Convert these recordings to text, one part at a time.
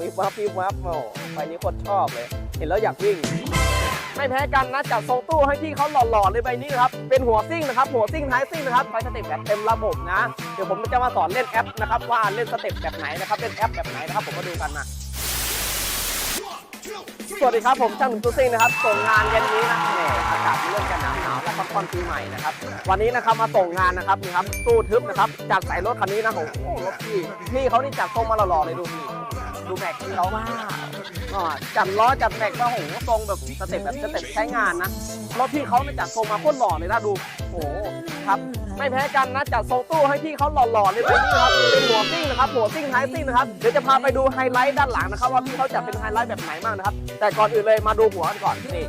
วิบวับวิบวับโอ้ไฟนี้คตรชอบเลย เห็นแล้วอยากวิ่ง ไม่แพ้กันนะจัดทรงตู้ให้ที่เขาหล่อๆเลยใบนี้นะครับ เป็นหัวซิ่งนะครับ หัวซิ่งท้ายซิ่งนะครับไฟสเต็ปแบบเต็มระบบนะ เดี๋ยวผมจะมาสอนเล่นแอปนะครับ ว่าเล่นสเต็ปแบบไหนนะครับ เล่นแอปแบบไหนนะครับ ผมมาดูกันนะสวัสดีครับ ผมช่างหนุ่มตู้ซิ่งนะครับ ส่งงานเย็นนี้นะแหมอากาศเริ่มจะหนาวหนาวแล้วก็ค่อนปีใหม่นะครับ วันนี้นะครับมาส่งงานนะครับนี่ครับตู้ทึบนะครับจัดใส่รถคันนี้นะโอ้โหรถพี่พี่เขานี่จัดทรงมาหล่อๆเลยดูพี่ ดูแม็กที่เขามากอ๋อจัดล้อจัดแม็กมาโอ้โหทรงแบบสเต็ปแบบสเต็ปใช้งานนะรถพี่เขาเนี่ยจัดทรงมาโคตรหล่อเลยนะดูโอ้โหครับไม่แพ้กันนะจัดทรงตู้ให้พี่เขาหล่อๆเลยไปนี่ครับเป็นหัวซิ่งนะครับหัวซิ่งท้ายซิ่งนะครับเดี๋ยวจะพาไปดูไฮไลท์ด้านหลังนะครับ ว่าพี่เขาจะเป็นไฮไลท์แบบไหนบ้างนะครับ แต่ก่อนอื่นเลยมาดูหัวกันก่อนนี่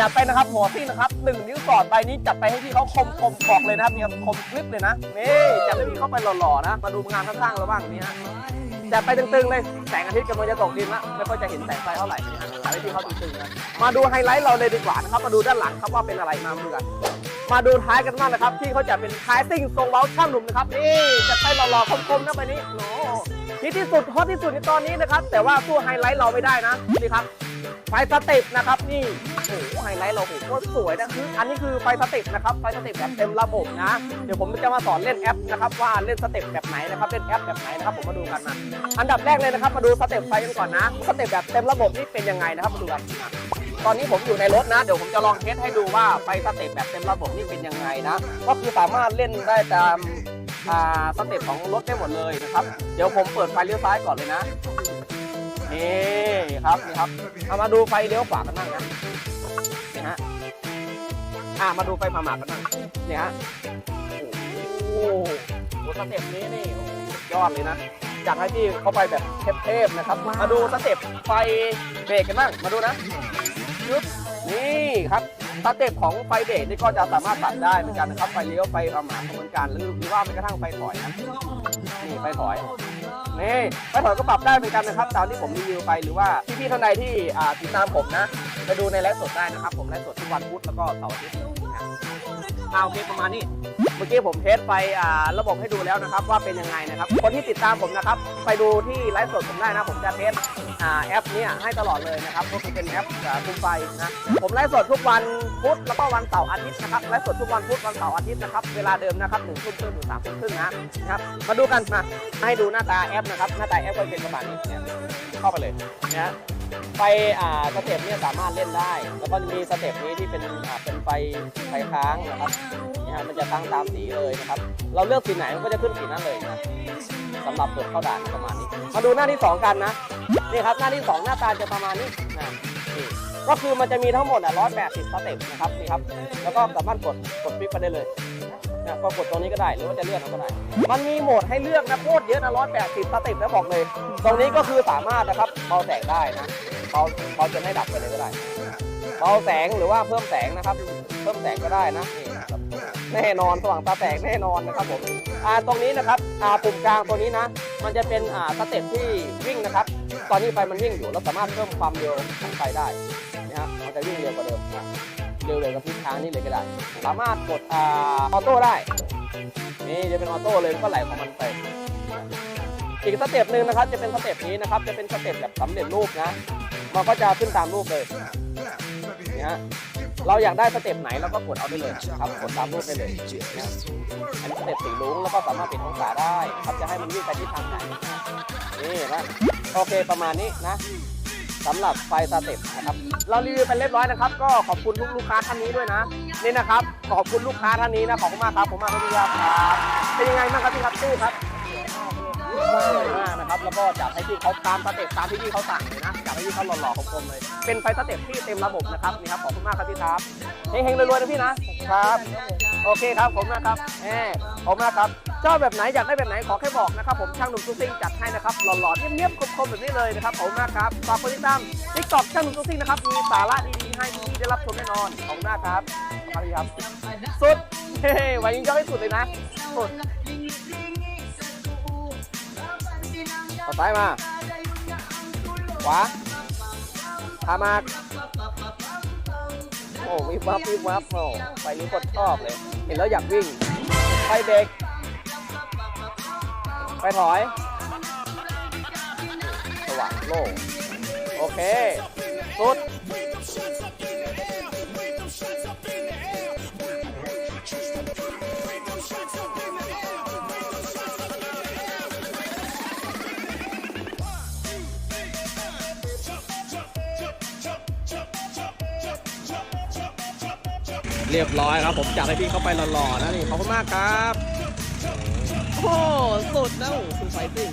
จัดไปนะครับหัวซิ่งนะครับหนึ่งนิ้วสอดใบนี้จัดไปให้พี่เขาคมคมบอกเลยนะครับเนี่ยคมกริบเลยนะนี่จัดให้พี่เขาไปหล่อๆนะมาดูงานข้างๆเราบ้างนี่ฮะ จัดไปตึงๆเลย แสงอาทิตย์กำลังจะตกดินละไม่ค่อยจะเห็นแสงไฟเท่าไหร่นะฮะจัดให้พี่เขาตึงๆนะมาดูไฮไลท์เราเลยดีกว่านะครับ มาดูด้านหลังครับว่าเป็นอะไรมาดูกันมาดูท้ายกันบ้างนะครับ ที่เขาจะเป็นท้ายซิ่งทรงเว้าช่างหนุ่มนะครับนี่จัดไปหล่อๆคมๆนะไปนี้โอ้ฮิตที่สุดฮอตที่สุดในตอนนี้นะครับ แต่ว่าสู้ไฮไลท์เราไม่ได้นะนี่ครับ ฟสเต็ปนะครับนี่โอ้โหไฮไลท์เราโอ้โหโคตรสวยนะคืออันนี้คือไฟสเต็ปนะครับไฟสเต็ปแบบเต็มระบบนะ เดี๋ยวผมจะมาสอนเล่นแอปนะครับว่าเล่นสเต็ปแบบไหนนะครับเล่นแอปแบบไหนนะครับผมมาดูกันนะอันดับแรกเลยนะครับมาดูสเต็ปไฟกันก่อนนะสเต็ปแบบเต็มระบบนี่เป็นยังไงนะครับมาดูกันตอนนี้ผมอยู่ในรถนะ เดี๋ยวผมจะลองเทสให้ดูว่าไฟสเต็ปแบบเต็มระบบนี่เป็นยังไงนะก็คือสามารถเล่นได้ตามอ่สเต็ปของรถได้หมดเลยนะครับ เดี๋ยวผมเปิดไฟเลี้ยวซ้ายก่อนเลยนะ นี่ครับนี่ครับเอามาดูไฟเลี้ยวขวากันบ้างนะนี่ฮะอ่ามาดูไฟผ่าหมากกันบ้างนี่ฮะโอ้โหดูสเต็ปนี้นี่โอ้โหสุดยอดเลยนะอยากให้พี่เข้าไปแบบเทพๆนะครับ มาดูสเต็ปไฟเบรกกันบ้างมาดูนะยุบนี่ครับสเต็ปของไฟเบรกนี่ก็จะสามารถตัดได้เหมือนกันนะครับไฟเลี้ยวไฟผ่าหมากก็เหมือนกันหรือหรือว่าแม้กระทั่งไฟถอยนะนี่ไฟถอย นี่ไฟถอยก็ปรับได้เหมือนกันนะครับ ตามที่ผมรีวิวไปหรือว่าพี่ๆท่านใดที่อ่าติดตามผมนะไปดูในไลฟ์สดได้นะครับ ผมไลฟ์สดทุกวันพุธแล้วก็เสาร์อาทิตย์นะอ่าโอเคประมาณนี้ เมื่อกี้ผมเทสไปอ่าระบบให้ดูแล้วนะครับ ว่าเป็นยังไงนะครับ คนที่ติดตามผมนะครับ ไปดูที่ไลฟ์สดผมได้นะ ผมจะเทสอ่าแอปนี้ให้ตลอดเลยนะครับก็คือเป็นแอปอ่าคุมไฟนะผมไลฟ์สดทุกวันพุธแล้วก็วันเสาร์อาทิตย์นะครับไลฟ์สดทุกวันพุธวันเสาร์อาทิตย์นะครับเวลาเดิมนะครับหนึ่งทุ่มครึ่งถึงสามทุ่มครึ่งนะนะครับมาดูกันมาให้ดูหน้าตาแอปนะครับหน้าตาแอปก็เป็นประมาณนี้เข้าไปเลยนะ ไฟอ่าสเต็ปเนี่ยสามารถเล่นได้ แล้วก็มีสเต็ปนี้ที่เป็นอ่าเป็นไฟไฟค้างนะครับนะฮะมันจะตั้งตามสีเลยนะครับ เราเลือกสีไหนมันก็จะขึ้นสีนั้นเลยนะสำหรับเปิดเข้าด่านประมาณนี้ มาดูหน้าที่ 2 กันนะนี่ครับหน้าที่ 2 หน้าตาจะประมาณนี้นะนี่ก็คือมันจะมีทั้งหมดอะ180สเต็ปนะครับนี่ครับแล้วก็สามารถกดกดคลิกไปได้เลย นะก็กดตรงนี้ก็ได้หรือว่าจะเลื่อนเอาก็ได้ มันมีโหมดให้เลือกนะโคตรเยอะนะ180สเต็ปนะบอกเลย ตรงนี้ก็คือสามารถนะครับเบาแสงได้นะเบาเบาจนให้ดับไปเลยก็ได้เบาแสงหรือว่าเพิ่มแสงนะครับ เพิ่มแสงก็ได้นะแน่นอนสว่างตาแตกแน่นอนนะครับผมอ่าตรงนี้นะครับอ่าปุ่มกลางตัวนี้นะ มันจะเป็นอ่าสเต็ปที่วิ่งนะครับ ตอนนี้ไฟมันวิ่งอยู่เราสามารถเพิ่มความเร็วของไฟได้นะฮะมันจะวิ่งเร็วกว่าเดิมนะเร็วเลย กับทิศทางนี้เลยก็ได้ สามารถกดอ่าออโต้ได้ นี่จะเป็นออโต้เลยก็ไหลของมันไปอีกสเต็ปหนึ่งนะครับจะเป็นสเต็ปนี้นะครับ จะเป็นสเต็ปแบบสำเร็จรูปนะมันก็จะขึ้นตามรูปเลยนี่ฮะเราอยากได้สเต็ปไหนเราก็กดเอาได้เลยครับกดตามรูปได้เลยนะอันนี้สเต็ปสีลุ้งแล้วก็สามารถปิดองศาได้ครับจะให้มันวิ่งไปที่ทางไหนนี่นะโอเคประมาณนี้นะ สำหรับไฟสเต็ปนะครับเรารีวิวไปเรียบร้อยนะครับ ก็ขอบคุณทุกลูกค้าท่านนี้ด้วยนะนี่นะครับขอบคุณลูกค้าท่านนี้นะขอบคุณมากครับผมมากครับพี่ครับครับเป็นยังไงบ้างครับพี่ครับตู้ครับสวยมากนะครับแล้วก็จัดให้พี่เขาตามสเต็ปตามที่พี่เขาสั่งเลยนะจัดให้พี่เขาหล่อๆคมๆเลย เป็นไฟสเต็ปที่เต็มระบบนะครับนี่ครับขอบคุณมากครับพี่ครับเฮงๆรวยๆนะพี่นะครับ โอเคครับผมนะครับแหมผมนะครับชอบแบบไหนอยากได้แบบไหนขอแค่บอกนะครับผมช่างหนุ่มตุ้ซิ่งจัดให้นะครับหล่อๆเนียบๆคมๆแบบนี้เลยนะครับผมนะครับฝากกดติดตามทิกตอกช่างหนุ่มตุ้ซิ่งนะครับมีสาระดีๆให้พี่ได้รับชมแน่นอนขอบคุณมาครับขอบคุณครับสุดเฮ้ยวันนี้ยอดให้สุดเลยนะสุดเอาซ้ายมาขวาพามา วิบวับวิบวับโอ้ไปนี้คนชอบเลย เห็นแล้วอยากวิ่ง ไฟเบรกไฟถอย สว่างโล่โอเค สุด เรียบร้อยครับ ผมจัดให้พี่เข้าไปหล่อๆนะนี่ขอบคุณมากครับ โอ้สุดนะโอ้โหคุณไฟติ้ง